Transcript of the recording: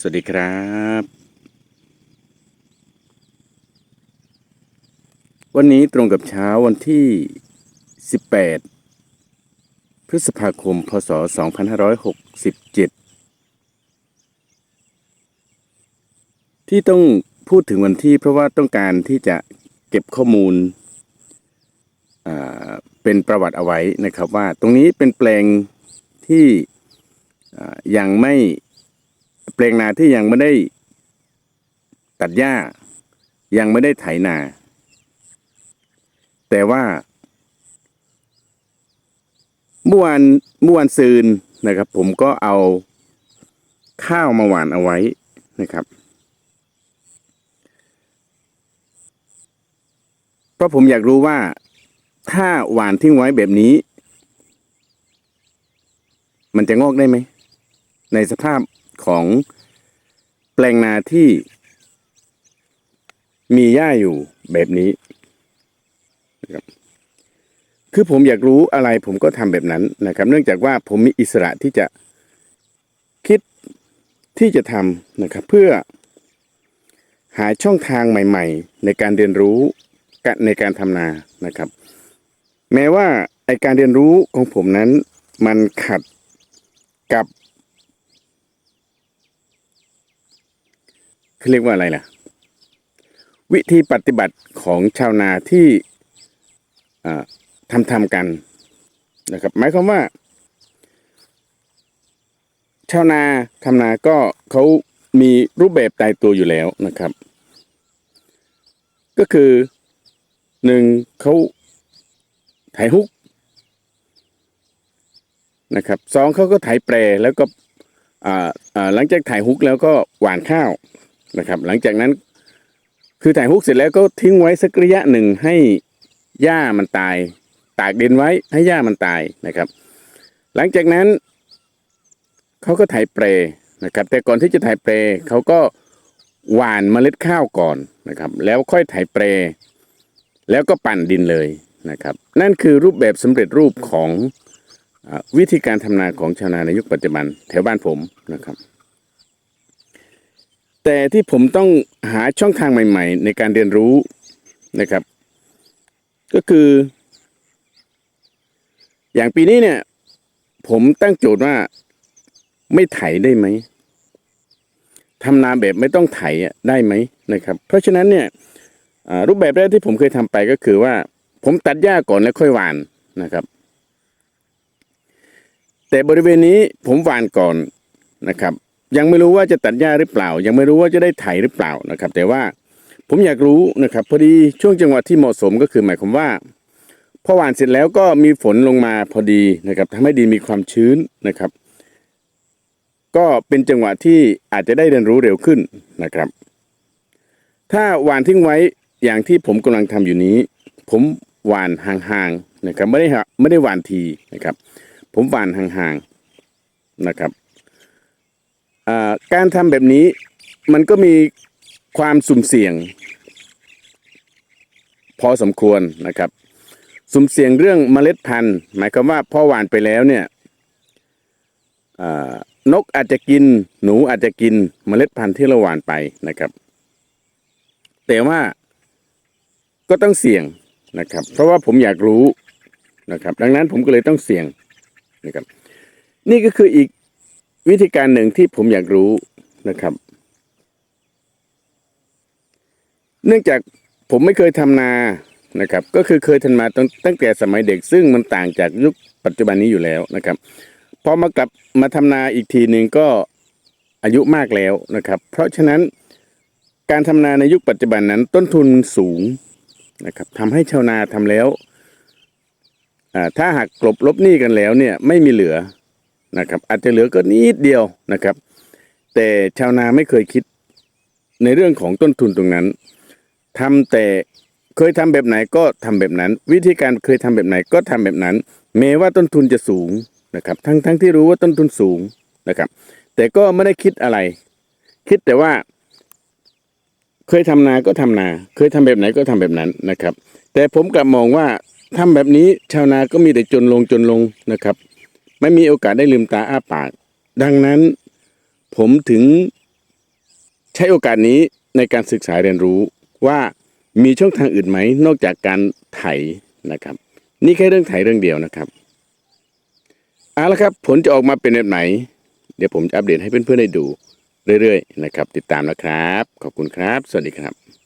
สวัสดีครับ วันนี้ตรงกับเช้าวันที่ 18 พฤษภาคม พศ 2567 ที่ต้องพูดถึงวันที่เพราะว่าต้องการที่จะเก็บข้อมูลเป็นประวัติเอาไว้นะครับว่าตรงนี้เป็นแปลงที่ยังไม่ แปลงนาที่ยังไม่ได้ตัดหญ้า ยังไม่ได้ไถนา แต่ว่าเมื่อวานเมื่อวานซืนนะครับ ผมก็เอาข้าวมาหว่านเอาไว้นะครับ เพราะผมอยากรู้ว่าถ้าหว่านทิ้งไว้แบบนี้ มันจะงอกได้ไหม ในสภาพ ของแปลงนาที่มีหญ้าอยู่แบบนี้นะครับคือผมอยากรู้อะไรผมก็ทำแบบนั้นนะครับ เนื่องจากว่าผมมีอิสระที่จะคิดที่จะทำนะครับ เพื่อหาช่องทางใหม่ ๆ ในการเรียนรู้ในการทำนานะครับ แม้ว่าไอการเรียนรู้ของผมนั้นมันขัดกับ เขาเรียกว่าอะไรล่ะ วิธีปฏิบัติของชาวนาที่ทำทำกันนะครับ หมายความว่า ชาวนาทำนาก็เขามีรูปแบบตายตัวอยู่แล้วนะครับ ก็คือหนึ่งเขาไถฮุกนะครับสองเขาก็ไถแปรแล้วก็หลังจากไถฮุกแล้วก็หวานข้าว นะครับ หลังจากนั้น คือถ่ายฮุกเสร็จแล้วก็ทิ้งไว้สักระยะหนึ่งให้หญ้ามันตาย ตากดินไว้ให้หญ้ามันตายนะครับ หลังจากนั้นเขาก็ไถเปรนะครับ แต่ก่อนที่จะไถเปรเขาก็หว่านเมล็ดข้าวก่อนนะครับ แล้วค่อยไถเปรแล้วก็ปั่นดินเลยนะครับ นั่นคือรูปแบบสำเร็จรูปของวิธีการทำนาของชาวนาในยุคปัจจุบันแถวบ้านผมนะครับ แต่ที่ผมต้องหาช่องทางใหม่ ๆ ในการเรียนรู้นะครับ ก็คือ อย่างปีนี้เนี่ย ผมตั้งโจทย์ว่าไม่ไถได้ไหมทำนาแบบไม่ต้องไถอะได้ไหมนะครับ เพราะฉะนั้นเนี่ยรูปแบบแรกที่ผมเคยทำไปก็คือว่า ผมตัดหญ้าก่อนแล้วค่อยหว่านนะครับ แต่บริเวณนี้ผมหว่านก่อนนะครับ ยังไม่รู้ว่าจะตัดหญ้าหรือเปล่า ยังไม่รู้ว่าจะได้ไถหรือเปล่านะครับ แต่ว่าผมอยากรู้นะครับ พอดีช่วงจังหวะที่เหมาะสมก็คือหมายความว่าพอหว่านเสร็จแล้วก็มีฝนลงมาพอดีนะครับทำให้ดินมีความชื้นนะครับ ก็เป็นจังหวะที่อาจจะได้เรียนรู้เร็วขึ้นนะครับ ถ้าหว่านทิ้งไว้อย่างที่ผมกำลังทำอยู่นี้ ผมหว่านห่างๆนะครับ ไม่ได้ไม่ได้หว่านทีนะครับ ผมหว่านห่างๆนะครับ การทำแบบนี้มันก็มีความสุ่มเสี่ยง พอสมควรนะครับ สุ่มเสี่ยงเรื่องเมล็ดพันธุ์ หมายความว่าพอหวานไปแล้วเนี่ยนกอาจจะกินหนูอาจจะกินเมล็ดพันธุ์ที่เราหวานไปนะครับ แต่ว่าก็ต้องเสี่ยงนะครับ เพราะว่าผมอยากรู้นะครับ ดังนั้นผมก็เลยต้องเสี่ยงนะครับ นี่ก็คืออีก วิธีการหนึ่งที่ผมอยากรู้นะครับ เนื่องจากผมไม่เคยทำนานะครับ ก็คือเคยทำมาตั้งตั้งแต่สมัยเด็ก ซึ่งมันต่างจากยุคปัจจุบันนี้อยู่แล้วนะครับพอมากลับมาทำนาอีกทีหนึ่งก็อายุมากแล้วนะครับ เพราะฉะนั้นการทำนาในยุคปัจจุบันนั้นต้นทุนสูงนะครับทำให้ชาวนาทำแล้วถ้าหากกลบลบหนี้กันแล้วเนี่ยไม่มีเหลือ นะครับ อาจจะเหลือก็นิดเดียวนะครับ แต่ชาวนาไม่เคยคิดในเรื่องของต้นทุนตรงนั้นทำแต่เคยทำแบบไหนก็ทำแบบนั้น วิธีการเคยทำแบบไหนก็ทำแบบนั้นแม้ว่าต้นทุนจะสูงนะครับ ทั้งทั้งที่รู้ว่าต้นทุนสูงนะครับ แต่ก็ไม่ได้คิดอะไร คิดแต่ว่า เคยทำนาก็ทำนา เคยทำแบบไหนก็ทำแบบนั้นนะครับ แต่ผมกลับมองว่าทำแบบนี้ชาวนาก็มีแต่จนลงจนลงนะครับ ไม่มีโอกาสได้ลืมตาอ้าปาก ดังนั้นผมถึงใช้โอกาสนี้ในการศึกษาเรียนรู้ว่ามีช่องทางอื่นไหม นอกจากการไถนะครับ นี่แค่เรื่องไถเรื่องเดียวนะครับเอาละครับ ผลจะออกมาเป็นแบบไหน เดี๋ยวผมจะอัปเดตให้เพื่อนๆได้ดูเรื่อยๆนะครับ ติดตามนะครับ ขอบคุณครับ สวัสดีครับ